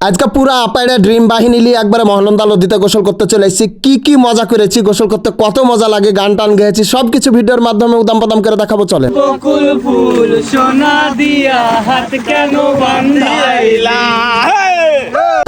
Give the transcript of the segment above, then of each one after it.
আজকে পুরো আপায়রা ড্রিম বাহিনী নিয়ে একবারে মহানন্দা নদীতে গোসল করতে চলে এসেছি। কি কি মজা করেছি গোসল করতে, কত মজা লাগে, গান টান গেয়েছি সব কিছু ভিডিওর মাধ্যমে উদাম পাদাম করে দেখাবো চলে ফুল সোনা দিয়া হাত কেন বান্ধাইলা?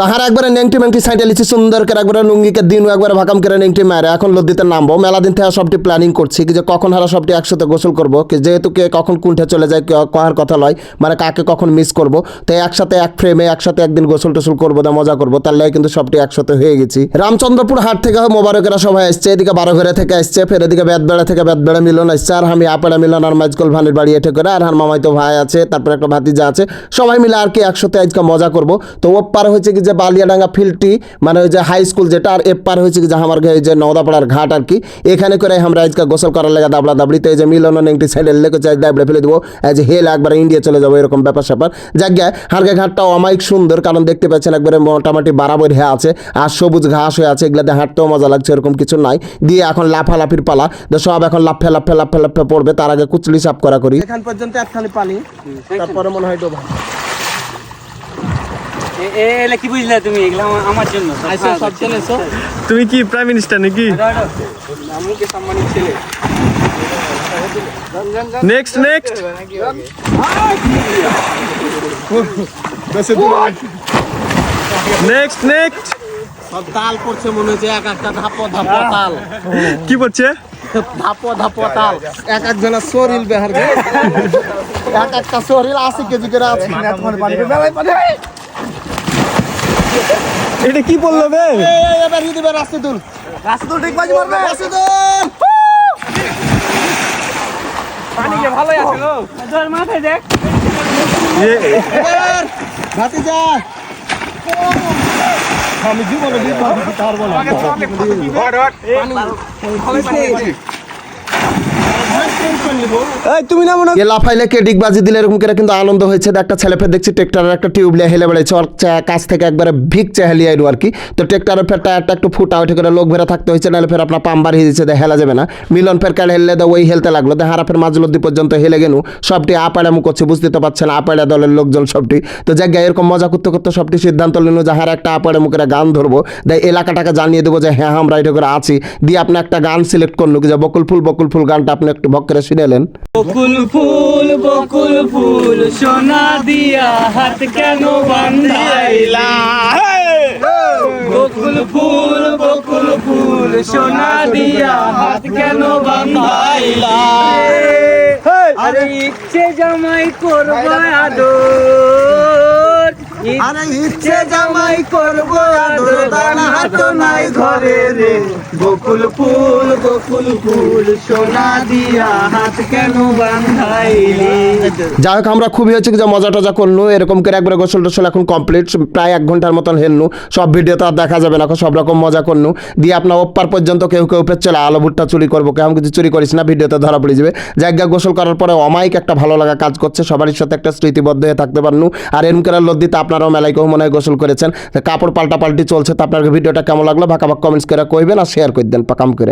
তাহার একবারে নেংটি মেংটি সাইডে লিছি সুন্দর করে একবারে লুঙ্গিকে দিন একবারে ভাকাম করে নেংটি মারে। এখন লদ্দিতে নামবো। মেলা দিন থেকে সবটি প্ল্যানিং করছি যে কখন হারা সবটি একসাথে গোসল করব যেহেতু কে কখন কুণ্ঠে চলে যায়, কে কাহার কথা লয় মানে কাকে কখন মিস করব। তাই একসাথে এক ফ্রেমে একসাথে একদিন গোসল টোসল করব দা মজা করব, তার লাই কিন্তু সবটি একসাথে হয়ে গেছি। রামচন্দ্রপুর হাট থেকে মোবারকেরা সবাই আসছে, এদিকে বারো ঘরে থেকে আসছে, ফের এদিকে বেদবেড়া থেকে বেদবেড়া মিলন আসছে, আর আমি আপেড়া মিলন আর মাইজকল ভানির বাড়ি এঠে করে, আর হার মামাই তো ভাই আছে, তারপর একটা ভাতিজা আছে, সবাই মিলে আর কি একসাথে আজকে মজা করব। তো ও পার হয়েছে কি যে বালিয়াডাঙ্গা ফিল্ডটি মানে ওই যে হাই স্কুল যেটা, আর এ পার হয়েছে যে আমার যে নওদাপাড়ার ঘাট আর কি, এখানে করে আমরা আজকে গোসল করার লেগে দাবড়া দাবড়িতে এই যে মিলন একটি সাইডে লেগে চাই দাবড়ে ফেলে দেবো। এই যে হেল একবার ইন্ডিয়া চলে যাব, এরকম ব্যাপার স্যাপার। জায়গায় হারগে ঘাটটা অমায়িক সুন্দর, কারণ দেখতে পাচ্ছেন একবারে মোটামুটি বারাবর হয়ে আছে, আর সবুজ ঘাস হয়ে আছে, এগুলাতে হাঁটতেও মজা লাগছে, এরকম কিছু নাই। দিয়ে এখন লাফালাফির পালা, তো সব এখন লাফে লাফে লাফে লাফে পড়বে, তার আগে কুচলি সাপ করা করি। এখান পর্যন্ত একখানি পানি, তারপরে মনে হয় ডোবা। এলে কি বুঝলে তুমি? এগুলো আমার- জন্য। সব তুমি কি প্রাইম মিনিস্টার নাকি? মুখে সম্মানিত ছেলে? নেক্সট নেক্সট নেক্সট নেক্সট সব তাল পড়ছে মনে হচ্ছে এক একটা ধাপো ধাপো তাল। কি করছে ধাপো ধাপো তাল। এক একজনের শরীর বেহার এক একটা শরীর আশি কেজি করে আছে। এটা কি বলল বে এবার দিবে রাশিদুল রাশিদুল ঠিক বাজি মারবে। রাশিদুল ভালোই আছে গো। তোর মাথায় দেখ। এবার ভাতিজা। আমি জীবনে দিতে পারব না এই তুমি না। মনে এ লাফাইলে কে ডিগবাজি দিলে এরকম করে কিন্তু আনন্দ হয়েছে। একটা ছেলে ফের দেখছি ট্রেক্টরের একটা টিউব লিয়ে হেলে বেড়েছে ওর চা- কাছ থেকে একবারে ভিক চেহালি আইলো আর কি। তো ট্রেক্টরের ফের টায়ারটা একটু ফুটা উঠে করে লোক ভেড়া থাকতে হয়েছে নাহলে ফের আপনার পাম্বার হয়ে দিচ্ছে হেলা যাবে না। মিলন ফের কাল হেললে তো ওই হেলতে লাগল। তো হারা ফের মাঝলদ্দি পর্যন্ত হেলে গেনু। সবটি আপাড়া মুখ করছে বুঝতে তো পারছেন আপাড়া দলের লোকজন সবটি। তো জায়গায় এরকম মজা করতে করতে সবটি সিদ্ধান্ত নিল যে হার একটা আপাড়া মুখের গান ধরবো। তাই এলাকাটাকে জানিয়ে দেবো যে হ্যাঁ আমরা এটা করে আছি। দিয়ে আপনি একটা গান সিলেক্ট করল যে বকুল ফুল বকুল ফুল গানটা আপনি একটু ভক করে শুনেলেন বকুল ফুল বকুল ফুল সোনা দিয়া হাত কেন বান্ধাইলা? বকুল ফুল বকুল ফুল সোনা দিয়া হাত কেন বান্ধাইলা? আরে ইচ্ছে জামাই করবা আদর। আরে ইচ্ছে জামাই করব আদর। হাত নাই রে। বকুল ফুল বকুল ফুল, সোনা দিয়া হাত কেন বান্ধাইলি? যাই হোক, আমরা খুবই হচ্ছে যে মজা টজা করলু, এরকম করে একবার গোসল টোসল এখন কমপ্লিট প্রায় এক ঘণ্টার মতন হেলনু সব ভিডিও তো আর দেখা যাবে না সব রকম মজা করনু দিয়ে আপনার ওপার পর্যন্ত কেউ কেউ ফের চলে, আলো ভুট্টা চুরি করব কেমন কিছু চুরি করিস না ভিডিওতে ধরা পড়ে যাবে। জায়গা গোসল করার পরে অমায়িক একটা ভালো লাগা কাজ করছে, সবারই সাথে একটা স্মৃতিবদ্ধ হয়ে থাকতে পারনু আর এরম করে লদ্দিতে আপনারাও মেলাইকেও মনে হয় গোসল করেছেন। কাপড় পাল্টা পাল্টি চলছে, তো আপনার ভিডিওটা কেমন লাগল ভাকা ভাগ কমেন্টস করে কইবেন আর শেয়ার করে দেন পাকাম করে।